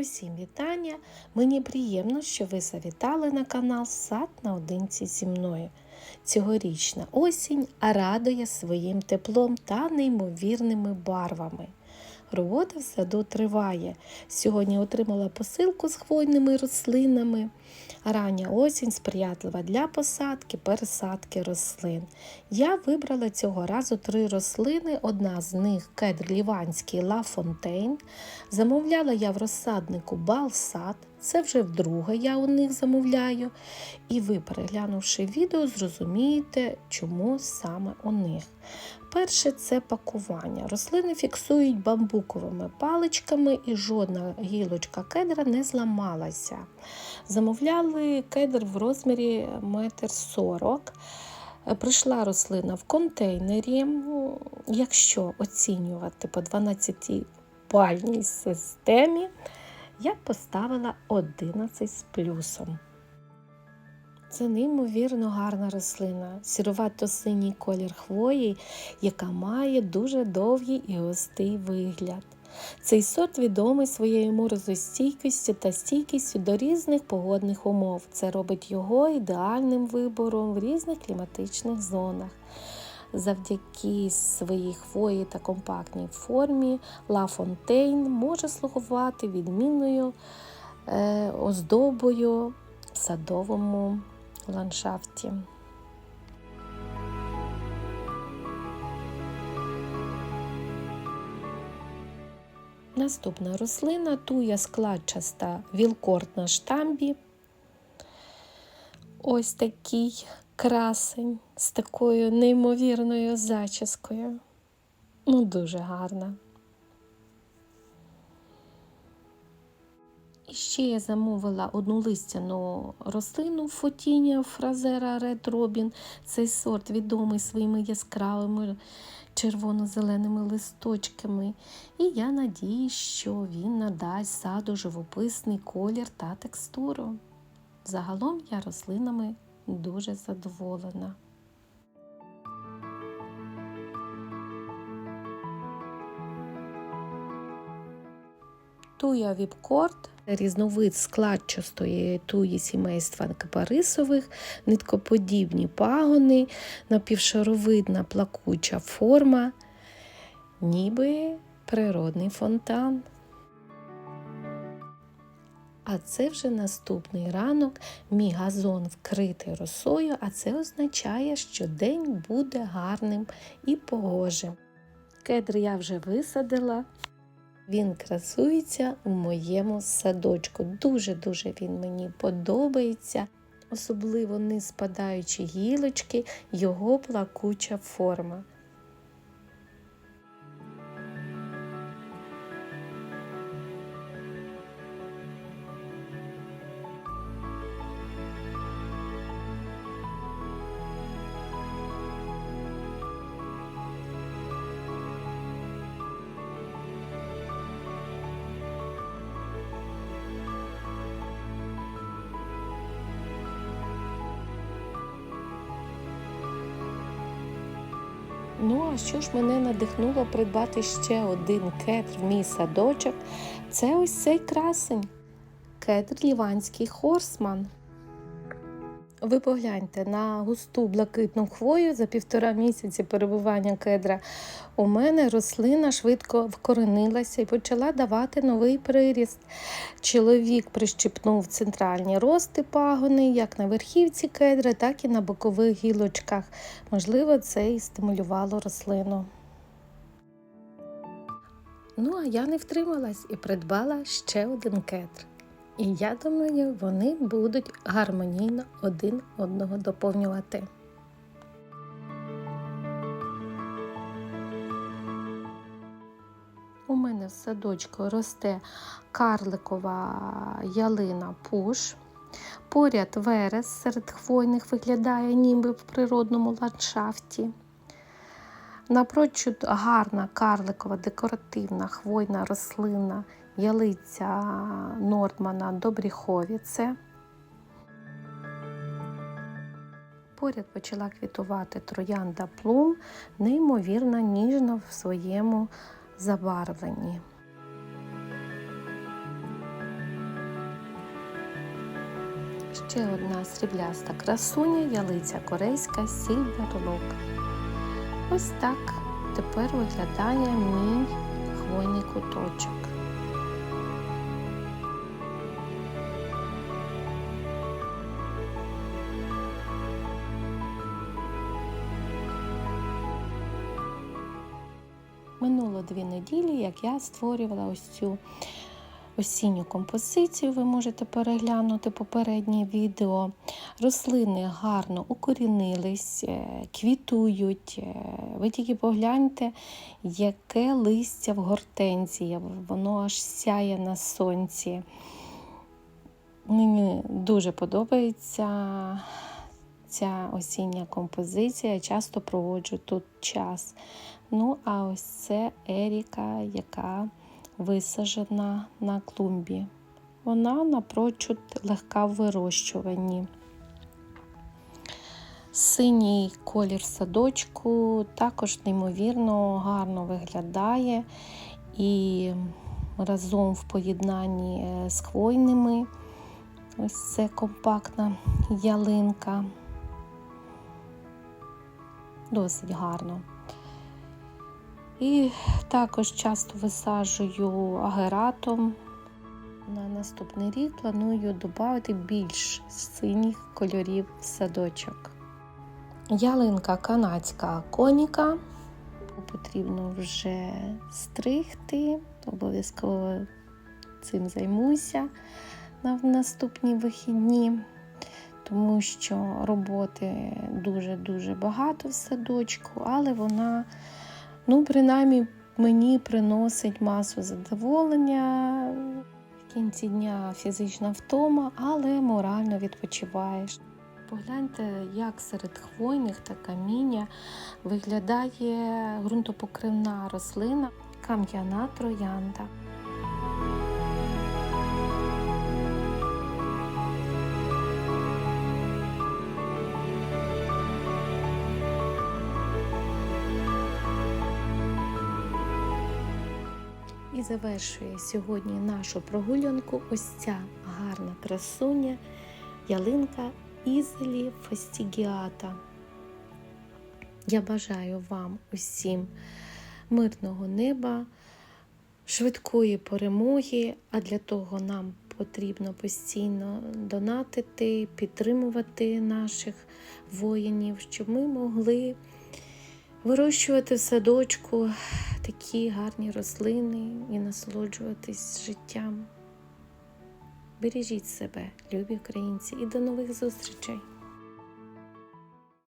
Усім вітання! Мені приємно, що ви завітали на канал Сад наодинці зі мною. Цьогорічна осінь радує своїм теплом та неймовірними барвами. Робота в саду триває. Сьогодні отримала посилку з хвойними рослинами. Рання осінь сприятлива для посадки, пересадки рослин. Я вибрала цього разу три рослини. Одна з них кедр ліванський Ла Фонтейн. Замовляла я в розсаднику Балсад. Це вже вдруге я у них замовляю. І ви, переглянувши відео, зрозумієте, чому саме у них. Перше це пакування. Рослини фіксують бамбуковими паличками і жодна гілочка кедра не зламалася. Замовляли кедр в розмірі 1,40 м. Прийшла рослина в контейнері. Якщо оцінювати по 12-бальній системі, я поставила 11 з плюсом. Це неймовірно гарна рослина, сірувато-синій колір хвої, яка має дуже довгий і густий вигляд. Цей сорт відомий своєю морозостійкістю та стійкістю до різних погодних умов. Це робить його ідеальним вибором в різних кліматичних зонах. Завдяки своїй хвої та компактній формі Ла Фонтейн може слугувати відмінною е, оздобою в садовому ландшафті. Наступна рослина туя складчаста вілкорт на штамбі. Ось такий красень з такою неймовірною зачіскою. Ну, дуже гарна. І ще я замовила одну листяну рослину фотіння фразера Red Robin. Цей сорт відомий своїми яскравими червоно-зеленими листочками. І я надію, що він надасть саду живописний колір та текстуру. Загалом я рослинами дуже задоволена. Туя віпкорт різновид складчастої туї сімейства кипарисових, ниткоподібні пагони, напівшаровидна плакуча форма, ніби природний фонтан. А це вже наступний ранок, мій газон вкритий росою, а це означає, що день буде гарним і погожим. Кедр я вже висадила. Він красується у моєму садочку. Дуже-дуже він мені подобається, особливо не спадаючи гілочки, його плакуча форма. Ну, а що ж мене надихнуло придбати ще один кедр в мій садочок? Це ось цей красень. Кедр ліванський хорсман. Ви погляньте на густу блакитну хвою за півтора місяці перебування кедра. У мене рослина швидко вкоренилася і почала давати новий приріст. Чоловік прищипнув центральні рости пагони, як на верхівці кедра, так і на бокових гілочках. Можливо, це і стимулювало рослину. Ну, а я не втрималась і придбала ще один кедр. І я думаю, вони будуть гармонійно один одного доповнювати. У мене в садочку росте карликова ялина пуш. Поряд верес серед хвойних виглядає ніби в природному ландшафті. Напрочуд гарна карликова декоративна хвойна рослина ялиця Нордмана Добріховіце. Поряд почала квітувати троянда плум, неймовірно ніжно в своєму забарвленні. Ще одна срібляста красуня, ялиця корейська Rock. Ось так тепер виглядає мій хвойний куточок. Минуло дві неділі, як я створювала ось цю осінню композицію. Ви можете переглянути попереднє відео. Рослини гарно укорінились, е, квітують. Е, Ви тільки погляньте, яке листя в гортензії, воно аж сяє на сонці. Мені дуже подобається ця осіння композиція. Часто проводжу тут час. Ну, а ось це Еріка, яка висаджена на клумбі. Вона напрочуд легка в вирощуванні. Синій колір садочку також неймовірно гарно виглядає і разом в поєднанні е, з хвойними. Ось це компактна ялинка. Досить гарно. І також часто висаджую агератом. На наступний рік планую додати більш синіх кольорів в садочок. Ялинка канадська коніка. Потрібно вже стригти, обов'язково цим займуся на наступні вихідні, тому що роботи дуже-дуже багато в садочку, але вона Ну, принаймні, мені приносить масу задоволення. В кінці дня фізична втома, але морально відпочиваєш. Погляньте, як серед хвойних та каміння виглядає ґрунтопокривна рослина кам'яна троянда. І завершує сьогодні нашу прогулянку ось ця гарна красуня, ялинка Ізелі Фастігіата. Я бажаю вам усім мирного неба, швидкої перемоги, а для того нам потрібно постійно донатити, підтримувати наших воїнів, щоб ми могли вирощувати в садочку такі гарні рослини і насолоджуватись життям. Бережіть себе, любі українці, і до нових зустрічей!